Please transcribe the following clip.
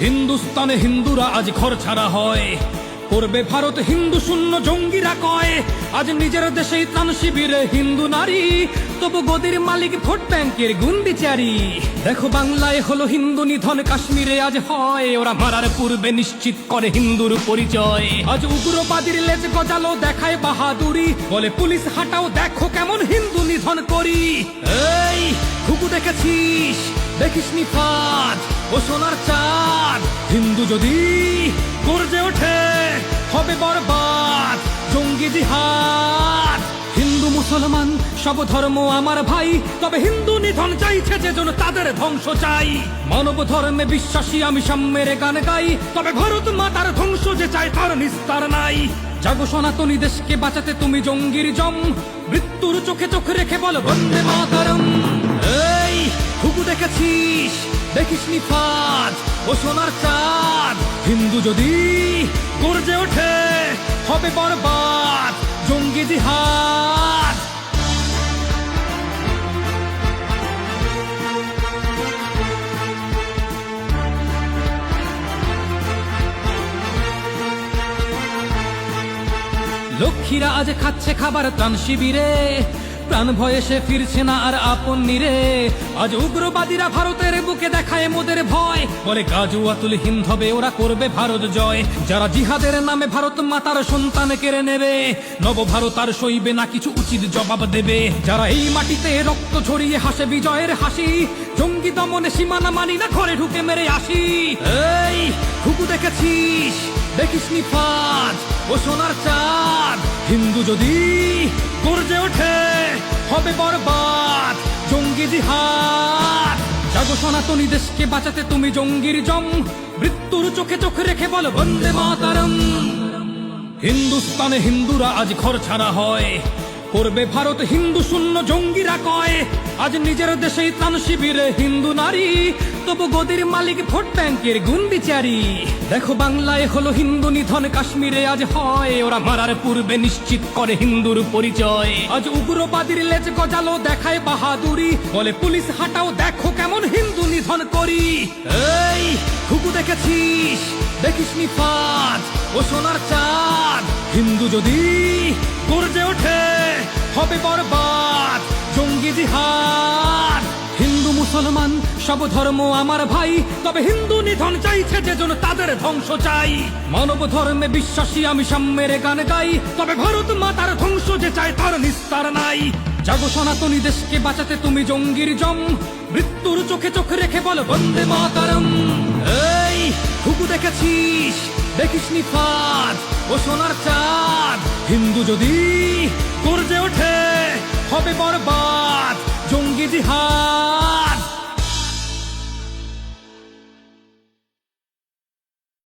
হিন্দুস্তানে হিন্দুরা আজ ঘর ছাড়া হয়। করবে ভারত হিন্দু শূন্য জঙ্গিরা কয়। আজ নিজের দেশেই ত্রাণ শিবিরে হিন্দু নারী। তবু গদির মালিক ভোট ব্যাংকের গুন্ডিচারি। দেখো বাংলায় হলো হিন্দু নিধন, কাশ্মীরে আজ হয়। ওরা মারার পূর্বে নিশ্চিত করে হিন্দুর পরিচয়। আজ উগ্রবাদীর লেজ গজালো, দেখায় বাহাদুরি। বলে পুলিশ, হাটাও দেখো কেমন হিন্দু নিধন করি। এই খুকু দেখেছিস? দেখিস নি ফাঁদ ও সোনার চাঁদ। হিন্দু যদি গর্জে ওঠে, হবে বরবাদ, জঙ্গি জিহাদ। হিন্দু মুসলমান, সব ধর্ম আমার ভাই, তবে হিন্দু নিধন চাইছে যে জন তাদের ধ্বংস চাই। মানব ধর্মে বিশ্বাসী আমি সাম্যের গান গাই, তবে ভারত মাতার ধ্বংস যে চায় তার নিস্তার নাই। জাগো সনাতনী দেশকে বাঁচাতে তুমি জঙ্গির জম, মৃত্যুর চোখে চোখ রেখে বল বন্দে মাতারম। হুকু দেখেছিস? দেখিস নি ফাঁদ। ও সোনার চাঁদ। হিন্দু যদি গর্জে ওঠে, হবে বরবাদ। জঙ্গি জিহাদ। লক্ষ্মীরা আজ খাচ্ছে খাবার ত্রাণ শিবিরে। প্রাণ ভয়ে সে ফিরছে না আর আপন নিরে। আজ উগ্রবাদীরা ভারতের বুকে দেখায় মোদের ভয়। বলে, গাজু আতুল হিন্দ হবে, ওরা করবে ভারত জয়। যারা জিহাদের নামে ভারত মাতার সন্তান কেড়ে নেবে নব ভারত আর সইবে না কিছু উচিত জবাব দেবে। যারা এই মাটিতে রক্ত ছড়িয়ে হাসে বিজয়ের হাসি, জঙ্গি দমনে সীমানা মানি না, ঘরে ঢুকে মেরে আসি। এই হুকু দেখেছিস? দেখিস নি ফাঁদ। ও সোনার চাঁদ, হিন্দু যদি গর্জে ওঠে, হবে বরবাদ, জঙ্গি জিহাদ। জাগো সনাতনী দেশকে বাঁচাতে তুমি জঙ্গির জম, মৃত্যুর চোখে চোখে রেখে বল, বন্দে মাতারম। হিন্দুস্তানে হিন্দুরা আজ ঘর ছাড়া হয় করবে ভারত হিন্দু শূন্য জঙ্গিরা কয়। আজ নিজের দেশেই ত্রাণ শিবিরে, হিন্দু নারী। তবু গদির মালিক ভোট ব্যাংকের গুন্ডিচারি দেখো বাংলায় হলো হিন্দু নিধন কাশ্মীরে আজ হয়। ওরা মারার পূর্বে নিশ্চিত করে হিন্দুর পরিচয়। আজ উগ্রবাদীর লেজ গজালো দেখায় বাহাদুরি। বলে পুলিশ, হাটাও দেখো কেমন হিন্দু নিধন করি। এই হুকু দেখেছিস? দেখিস নি ফাঁদ ও সোনার চাঁদ। হিন্দু যদি গর্জে ওঠে। হবে বরবাদ, জঙ্গি জিহাদ। হিন্দু, মুসলমান, সব ধর্ম আমার ভাই, তবে হিন্দু নিধন চাইছে যে জন তাদের ধ্বংস চাই। মানব ধর্মে বিশ্বাসী আমি সাম্যের গান গাই, তবে ভারত মাতার ধ্বংস যে চায় তার নিস্তার নাই। জাগো সনাতনী দেশকে বাঁচাতে তুমি জঙ্গির জম, মৃত্যুর চোখে চোখ রেখে বল বন্দে মাতারম। এই, হুকু দেখেছিস? দেখিস নি ফাঁদ, ও সোনার চাঁদ। হিন্দু যদি গর্জে ওঠে হবে বরবাদ জঙ্গি জিহাদ।